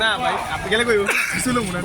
না, ভাই আপনি গেলে কই কিছু লোক মনে হয়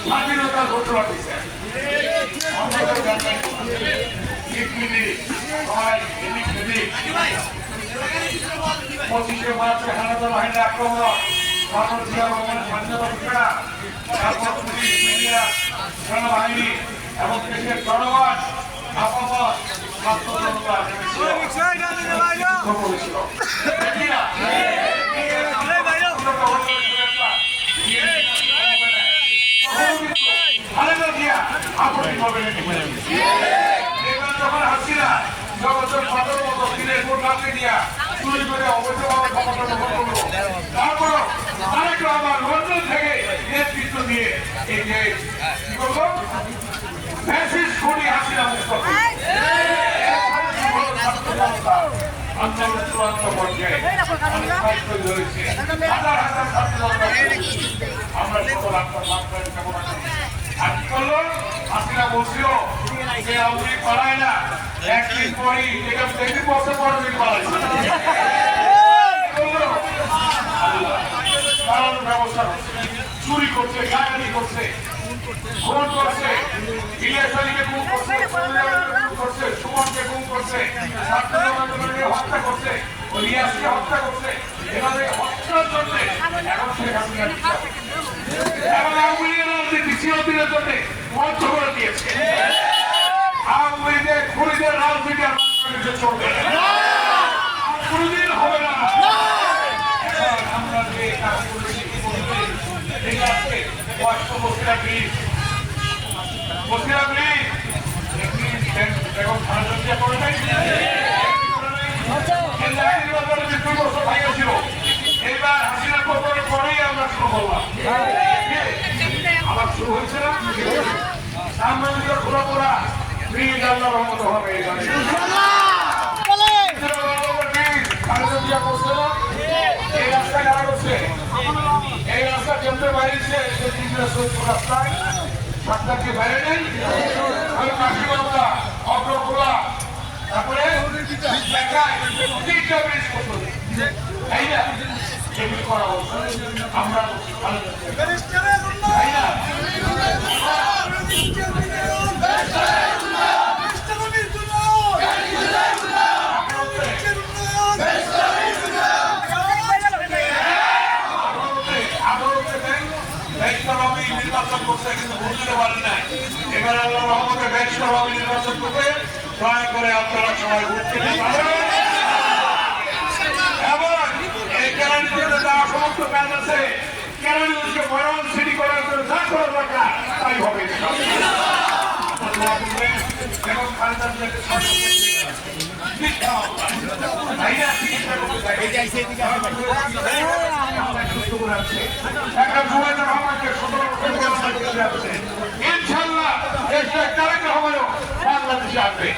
স্বাধীনতার ঘোষণা সেদিক পঁচিশে মার্চে হানাদার বাহিনীর আক্রমণ তারপর জিয়া রহমানের স্বাধীনতা ঘোষণা তারপর পুলিশ মিডিয়া সেনাবাহিনী এবং দেশের জনগণ জিয়া আপনি হবে যখন হাসিনা জগতের পাথর মতো দিনের ভোট রাখতে দিয়া চুরি করে অবৈধভাবে ক্ষমতা দখল করল তারপরও তারেক রহমান লন্ডন থেকে নেতৃত্ব দিয়ে এই যে কি করব ফ্যাসিস্ট খুনি হাসিনা মুক্ত করল। আন্দোলন চূড়ান্ত পর্যায়ে অনেক দায়িত্ব ধরেছে। হাজার হাজার ছাত্র আমরা সকল আপনার মাত্রায় না একদিন? ব্যবস্থা চুরি করছে ডাকাতি করছে খুন করছে আলীকে খুন করছে সঞ্জয়কে খুন করছে সুমনকে খুন করছে হত্যা করছে ও হত্যা করছে, এভাবে হত্যার জন্য এখন শেখ হাসিনা এবং আওয়ামী লীগের রাজনীতি জন্য বন্ধ করে দিয়েছে। আওয়ামী লীগের খুনিদের রাজনীতি আর চলবে কোনোদিন হবে না। আমরা যে কাজ করেছি বসিরা ব্রিজ বসিরা ব্রিজ এখন সাহায্য করে নাই এবার হাসিনা কবরের পরেই আমরা শুরু করলাম আবার শুরু হয়েছে না সামনে ঘোরা ঘোরা ব্রিজ আল্লাহ রহমত হবে এই রাস্তা কারা করছে এই রাস্তা কেন্দ্রে বাইরেছে রাস্তায়। সরকারকে বাইরে নেই। অগ্রখোলা তারপরে তাই না? এগুলি করা আমরা তাই না আদালতে দেন ব্যক্তিভাবে নির্বাচন করতে কিন্তু ভোট দিতে পারেন নাই এবার আল্লাহ করে আপনারা সবাই ভোট দিতে পারেন। এবং এই কেরানীতে যা সমস্ত কাজ আছে। কেরানীকে ময়ন সিটি করার জন্য যা করা দরকার, তাই বছর বয়স করে আছে। ইনশাল্লাহ দেশটা তারেক রহমানও বাংলাদেশ আসবে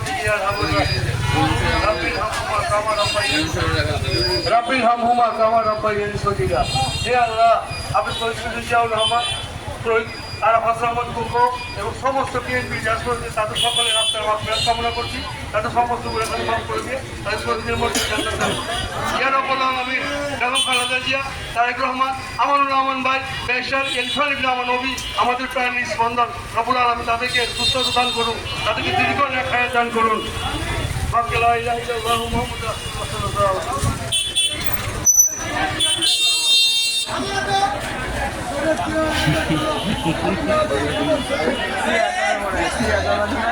জিয়া রাব্বিল হামহুমা কামা রাব্বাইয়ানি সগীরা হে আল্লাহ আপনি জিয়াউর রহমান আরাফাত রহমান কুকো এবং সমস্ত বিএনপি যার তাদের সকলের আপনার মাফিয়াত কামনা করছি তাদের সমস্ত গুণাগুণ মাফ করে দিয়ে তাদের শরীরের মধ্যে। ইয়া রব্বুল আলামিন বেগম খালেদা জিয়া তারেক রহমান আমানুর রহমান ভাই বেশার ইরফান ইবনে আমার নবী আমাদের প্রাণীর স্পন্দন রব্বুল আলামিন তাদেরকে সুস্থ দান করুন তাদেরকে দীর্ঘ নেখায় দান করুন বাকি লা ইলাহা ইল্লাল্লাহু মুহাম্মাদুর রাসূলুল্লাহ সাল্লাল্লাহু আলাইহি ওয়াসাল্লাম। Thank you.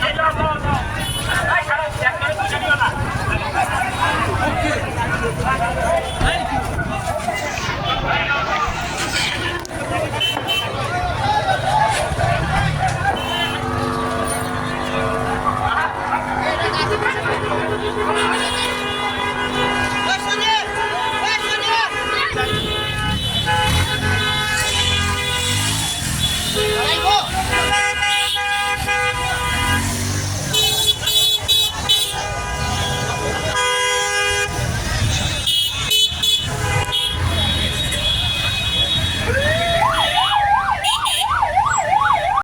Yeah.